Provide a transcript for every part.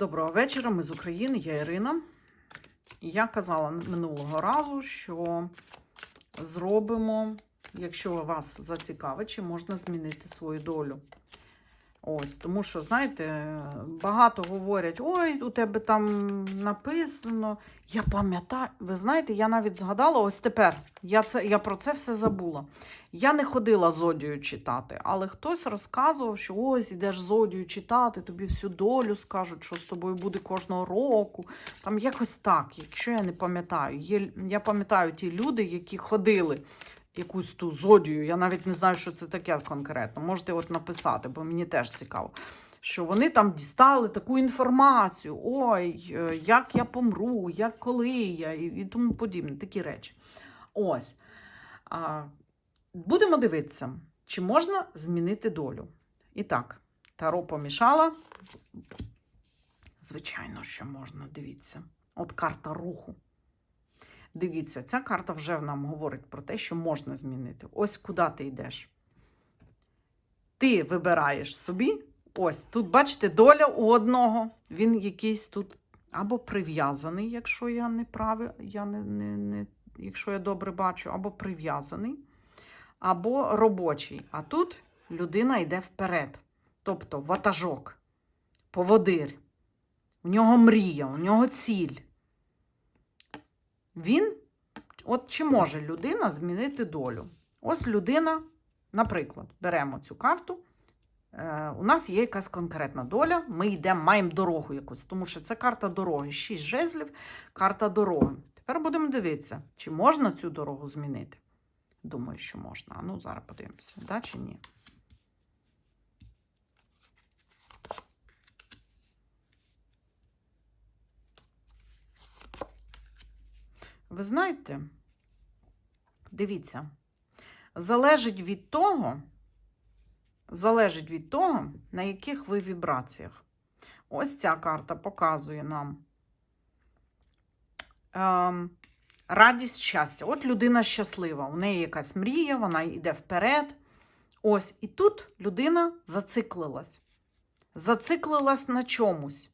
Доброго вечора, ми з України, я Ірина. Я казала минулого разу, що зробимо, якщо вас зацікавить, чи можна змінити свою долю. Ось, тому що, знаєте, багато говорять: ой, у тебе там написано. Я пам'ятаю, ви знаєте, я навіть згадала, ось тепер я, це, я про це все забула. Я не ходила зодію читати, але хтось розказував, що ось ідеш зодію читати, тобі всю долю скажуть, що з тобою буде кожного року. Там якось так, якщо я не пам'ятаю. Є, я пам'ятаю ті люди, які ходили якусь ту зодію. Я навіть не знаю, що це таке конкретно. Можете от написати, бо мені теж цікаво. Що вони там дістали таку інформацію, ой, е, як я помру, як коли я, і, і тому подібне, такі речі. Ось. Будемо дивитися, чи можна змінити долю. І так, Таро помішала. Звичайно, що можна, дивіться. От карта руху. Дивіться, ця карта вже нам говорить про те, що можна змінити. Ось куди ти йдеш. Ти вибираєш собі. Ось тут, бачите, доля у одного. Він якийсь тут або прив'язаний, якщо я не правий, я не, не, не, якщо я добре бачу, або прив'язаний, або робочий. А тут людина йде вперед. Тобто ватажок, поводир. У нього мрія, у нього ціль. Він, от чи може людина змінити долю? Ось людина, наприклад, беремо цю карту. Е, у нас є якась конкретна доля, ми йдемо, маємо дорогу якусь, тому що це карта дороги. Шість жезлів, карта дороги. Тепер будемо дивитися, чи можна цю дорогу змінити. Думаю, що можна. А ну, зараз подивимося, да чи ні. Ви знаєте, дивіться, залежить від того, залежить від того, на яких ви вібраціях. Ось ця карта показує нам е, радість щастя. От людина щаслива, у неї якась мрія, вона йде вперед. Ось, і тут людина зациклилась. Зациклилась на чомусь.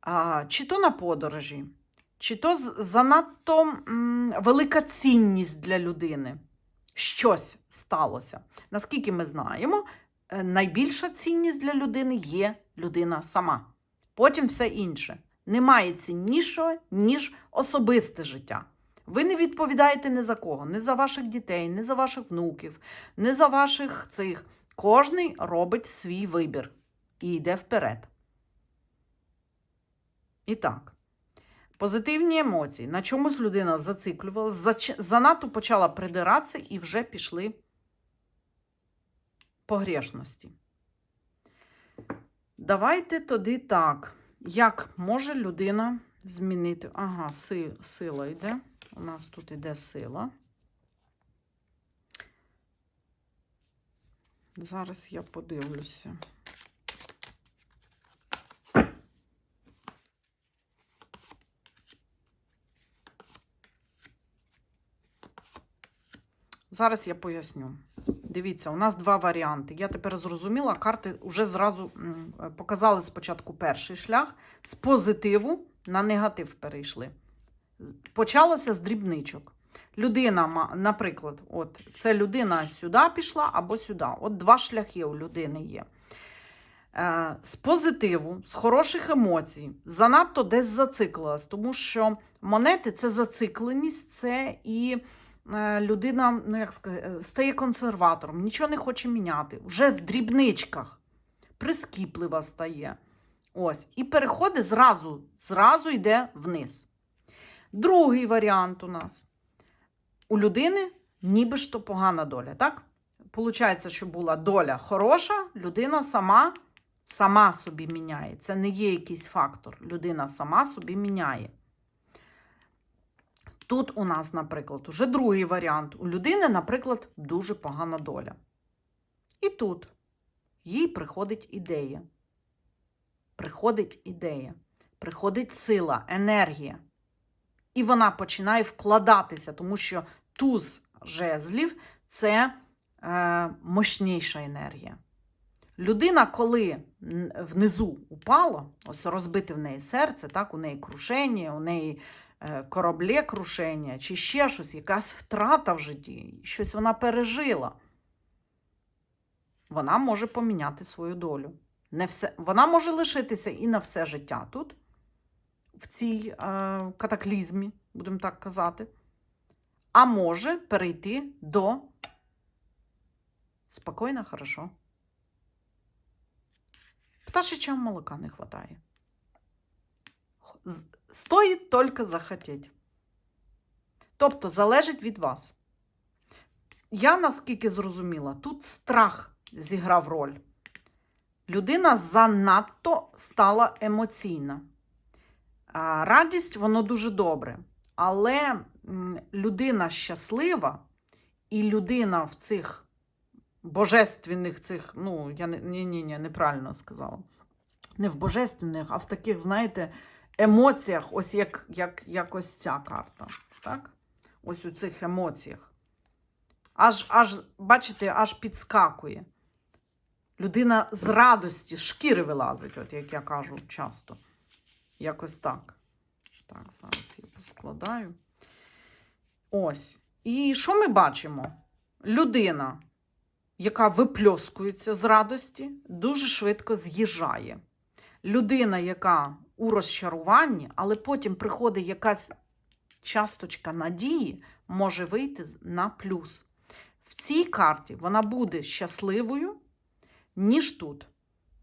А, чи то на подорожі, чи то занадто м, велика цінність для людини. Щось сталося. Наскільки ми знаємо, е, найбільша цінність для людини є людина сама. Потім все інше. Немає ціннішого, ніж особисте життя. Ви не відповідаєте ні за кого, ні за ваших дітей, ні за ваших внуків, ні за ваших цих. Кожний робить свій вибір і йде вперед. І так, позитивні емоції. На чомусь людина зациклювалася, занадто почала придиратися і вже пішли погрешності. Давайте тоді так. Як може людина змінити? Ага, си- сила йде. У нас тут йде сила. Зараз я подивлюся. Зараз я поясню. Дивіться, у нас два варіанти. Я тепер зрозуміла, карти вже зразу показали спочатку перший шлях. З позитиву на негатив перейшли. Почалося з дрібничок. Людина, наприклад, от це людина сюди пішла або сюди. От два шляхи у людини є. Е, З позитиву, з хороших емоцій, занадто десь зациклилась, тому що монети це зацикленість, це і людина, ну як сказати, е, стає консерватором, нічого не хоче міняти, вже в дрібничках, прискіплива стає. Ось, і переходить зразу, зразу йде вниз. Другий варіант у нас. У людини ніби ж то погана доля, так? Получається, що була доля хороша, людина сама, сама собі міняє. Це не є якийсь фактор. Людина сама собі міняє. Тут у нас, наприклад, уже другий варіант. У людини, наприклад, дуже погана доля. І тут їй приходить ідея. Приходить ідея, приходить сила, енергія. І вона починає вкладатися, тому що туз жезлів це е, мощніша енергія. Людина, коли внизу упала, ось розбите в неї серце, так, у неї крушення, у неї е, корабле крушення, чи ще щось, якась втрата в житті, щось вона пережила. Вона може поміняти свою долю. Не все, вона може лишитися і на все життя тут, в цій е, катаклізмі, будемо так казати, а може перейти до спокійно, хорошо. Пташечам молока не вистачає. Стоїть тільки захотіти. Тобто залежить від вас. Я наскільки зрозуміла, тут страх зіграв роль. Людина занадто стала емоційна. Радість воно дуже добре. Але людина щаслива, і людина в цих божественних цих, ну, я ні, ні, ні, неправильно сказала. Не в божественних, а в таких, знаєте, емоціях, ось як, як, як ось ця карта. Так? Ось у цих емоціях. Аж, аж, бачите, аж підскакує. Людина з радості, шкіри вилазить, от як я кажу часто. Якось так. Так, зараз я поскладаю. Ось. І що ми бачимо? Людина, яка випльоскується з радості, дуже швидко з'їжджає. Людина, яка у розчаруванні, але потім приходить якась часточка надії, може вийти на плюс. В цій карті вона буде щасливою, ніж тут.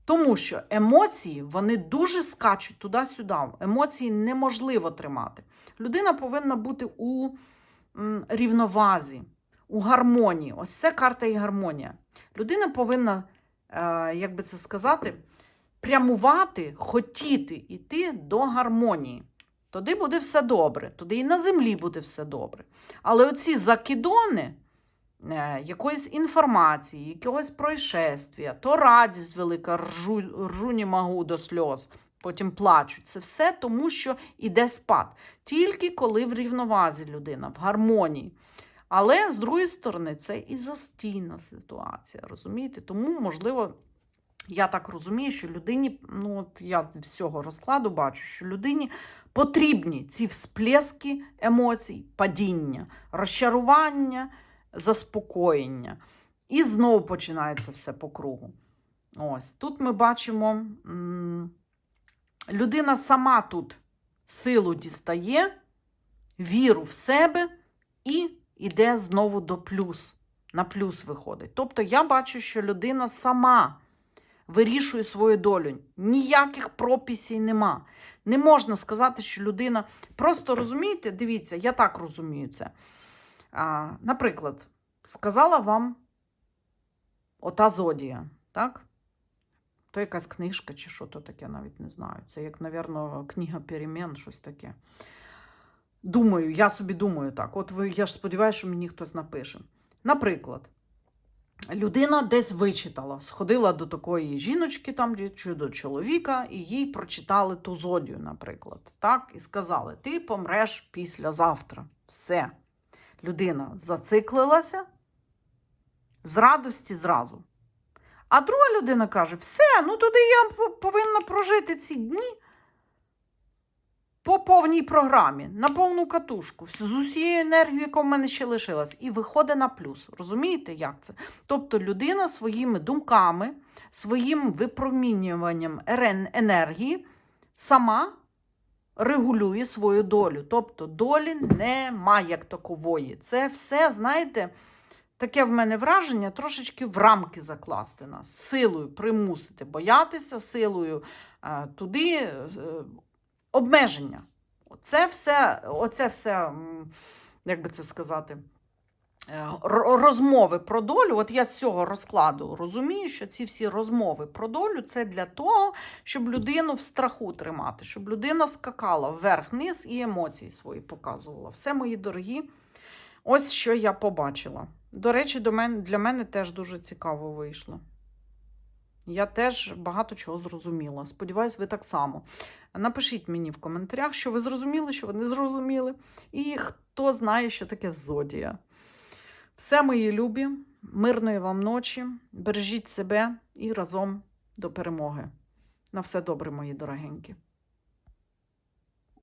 Тому що емоції вони дуже скачуть туди-сюди. Емоції неможливо тримати. Людина повинна бути у рівновазі, у гармонії. Ось це карта і гармонія. Людина повинна, е, як би це сказати, прямувати, хотіти йти до гармонії. Тоді буде все добре, тоді і на землі буде все добре. Але оці закидони е, якоїсь інформації, якогось происшествия, то радість велика, ржу, ржу не можу до сльоз, потім плачуть. Це все тому, що іде спад. Тільки коли в рівновазі людина, в гармонії. Але з другої сторони, це і застійна ситуація, розумієте? Тому, можливо, я так розумію, що людині, ну от я з всього розкладу бачу, що людині потрібні ці всплески емоцій, падіння, розчарування, заспокоєння. І знову починається все по кругу. Ось тут ми бачимо, людина сама тут силу дістає, віру в себе і йде знову до плюс. На плюс виходить. Тобто я бачу, що людина сама вирішує свою долю. Ніяких прописів нема. Не можна сказати, що людина. Просто розумієте, дивіться, я так розумію це. А, наприклад, сказала вам ота зодія, так? То якась книжка чи що то таке, навіть не знаю. Це як, напевно, книга перемін, щось таке. Думаю, я собі думаю так. От ви, я ж сподіваюся, що мені хтось напише. Наприклад, людина десь вичитала, сходила до такої жіночки там, чи до чоловіка, і їй прочитали ту зодію, наприклад. Так, і сказали: ти помреш післязавтра. Все. Людина зациклилася з радості зразу. А друга людина каже: все, ну туди я повинна прожити ці дні по повній програмі, на повну катушку, з усією енергією, яка в мене ще лишилась, і виходить на плюс. Розумієте, як це? Тобто людина своїми думками, своїм випромінюванням енергії сама регулює свою долю. Тобто долі немає як такової. Це все, знаєте, таке в мене враження трошечки в рамки закласти нас, силою примусити боятися, силою е, туди е, обмеження. Оце все, оце все, як би це сказати, е, розмови про долю. От я з цього розкладу розумію, що ці всі розмови про долю це для того, щоб людину в страху тримати, щоб людина скакала вверх-вниз і емоції свої показувала. Все, мої дорогі, ось що я побачила. До речі, до мене, для мене теж дуже цікаво вийшло. Я теж багато чого зрозуміла. Сподіваюсь, ви так само. Напишіть мені в коментарях, що ви зрозуміли, що ви не зрозуміли, і хто знає, що таке зодія. Все, мої любі. Мирної вам ночі, бережіть себе і разом до перемоги. На все добре, мої дорогенькі.